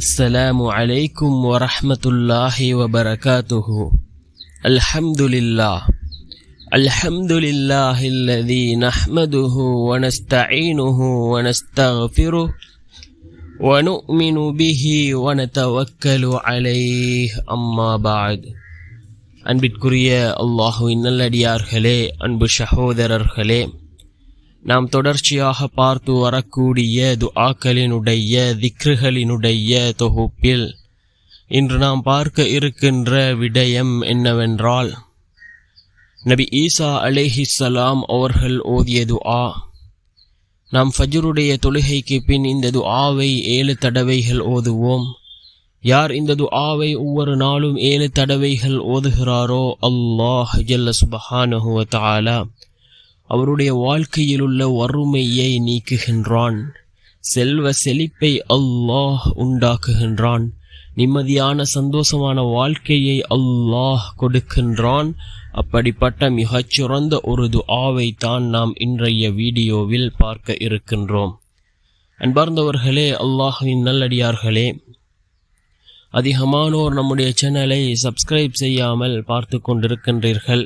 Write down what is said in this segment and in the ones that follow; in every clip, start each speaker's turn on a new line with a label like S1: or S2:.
S1: السلام عليكم ورحمة الله وبركاته الحمد لله الحمد لله الذي نحمده ونستعينه ونستغفره ونؤمن به ونتوكل عليه أما بعد அன்பிற்குரிய அல்லாஹுவின் நல்லடியார்களே அன்பு சகோதரர்களே நாம் தொடர்ச்சியாக பார்த்து வரக்கூடிய துஆக்களினுடைய திக்ருகளினுடைய தொகுப்பில் இன்று நாம் பார்க்க இருக்கின்ற விடயம் என்னவென்றால் நபி ஈசா அலேஹிஸ்ஸலாம் அவர்கள் ஓதிய துஆ. நாம் ஃபஜ்ருடைய தொழுகைக்கு பின் இந்த துஆவை ஏழு தடவைகள் ஓதுவோம். யார் இந்த துஆவை ஒவ்வொரு நாளும் ஏழு தடவைகள் ஓதுகிறாரோ அல்லாஹ் ஜல்ல சுபஹானஹு அவருடைய வாழ்க்கையில் உள்ள வறுமையை நீக்குகின்றான். செல்வ செழிப்பை அல்லாஹ் உண்டாக்குகின்றான். நிம்மதியான சந்தோஷமான வாழ்க்கையை அல்லாஹ் கொடுக்கின்றான். அப்படிப்பட்ட மிகச்சிறந்த ஒரு துஆவை தான் நாம் இன்றைய வீடியோவில் பார்க்க இருக்கின்றோம். அன்பார்ந்தவர்களே அல்லாஹின் நல்லடியார்களே அதிகமானோர் நம்முடைய சேனலை சப்ஸ்கிரைப் செய்யாமல் பார்த்து கொண்டிருக்கின்றீர்கள்.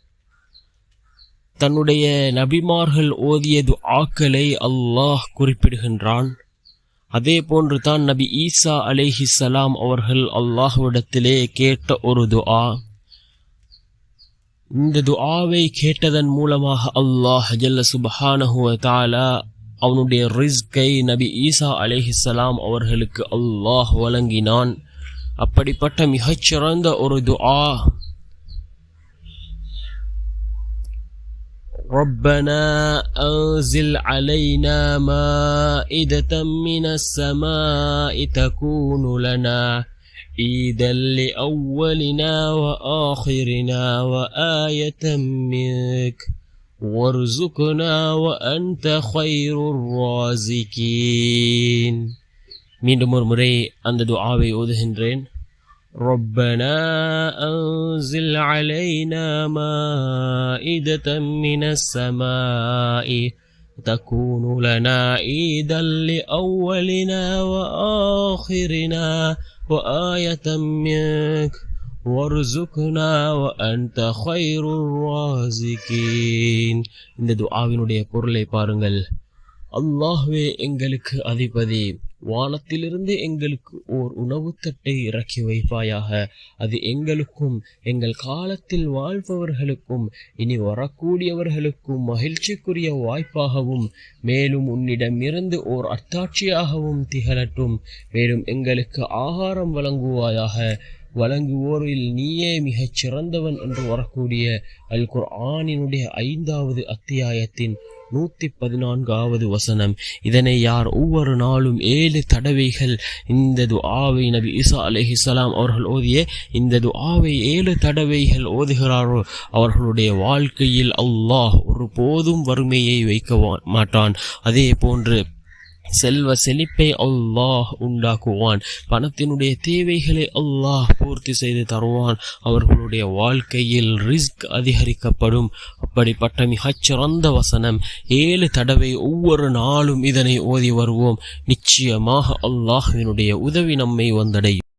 S1: தன்னுடைய நபிமார்கள் ஓதியது ஆக்களை அல்லாஹ் குறிப்பிடுகின்றான். அதே போன்று தான் நபி ஈசா அலேஹிசலாம் அவர்கள் அல்லாஹ்விடத்திலே கேட்ட ஒரு துஆ. இந்த துஆவை கேட்டதன் மூலமாக அல்லாஹ் ஜல்ல சுபஹானஹுவ தாலா அவனுடைய ரிஸ்கை நபி ஈசா அலேஹிசலாம் அவர்களுக்கு அல்லாஹ் வழங்கினான். அப்படிப்பட்ட மிகச்சிறந்த ஒரு துஆ ربنا أنزل علينا مائدة من السماء تكون لنا عيدا لأولنا وآخرنا وآية منك وارزقنا وأنت خير الرازقين மீண்டும் ஒரு முறை அந்த துஆவை ஓதுகின்றேன் ربنا أنزل علينا مائدة من السماء تكون لنا عيدا لأولنا وآخرنا وآية منك وارزقنا وأنت خير الرازقين இந்த துஆவினுடைய பொருளை பாருங்கள் அல்லாஹ்வே எங்களுக்கு அதிபதி. வானத்திலிருந்து எங்களுக்கு ஓர் உணவு தட்டை இறக்கி வைப்பாயாக. அது எங்களுக்கும் எங்கள் காலத்தில் வாழ்பவர்களுக்கும் இனி வரக்கூடியவர்களுக்கும் மகிழ்ச்சிக்குரிய வாய்ப்பாகவும் மேலும் உன்னிடமிருந்து ஓர் அத்தாட்சியாகவும் திகழட்டும். மேலும் எங்களுக்கு ஆகாரம் வழங்குவாயாக. வழங்குவோரில் நீயே மிகச் சிறந்தவன் என்று வரக்கூடிய அல் குர்ஆனினுடைய ஐந்தாவது அத்தியாயத்தின் நூற்றி பதினான்காவது வசனம். இதனை யார் ஒவ்வொரு நாளும் ஏழு தடவைகள் இந்த துஆவை நபி இசா அலஹிசலாம் அவர்கள் ஓதிய இந்த துஆவை ஏழு தடவைகள் ஓதுகிறாரோ அவர்களுடைய வாழ்க்கையில் அல்லாஹ் ஒரு போதும் வறுமையை வைக்க மாட்டான். அதே போன்று செல்வ செழிப்பை அல்லாஹ் உண்டாக்குவான். பணத்தினுடைய தேவைகளை அல்லாஹ் பூர்த்தி செய்து தருவான். அவர்களுடைய வாழ்க்கையில் ரிஸ்க் அதிகரிக்கப்படும். அப்படிப்பட்ட மிகச்சிறந்த வசனம். ஏழு தடவை ஒவ்வொரு நாளும் இதனை ஓதி வருவோம். நிச்சயமாக அல்லாஹ்வினுடைய உதவி நம்மை வந்தடையும்.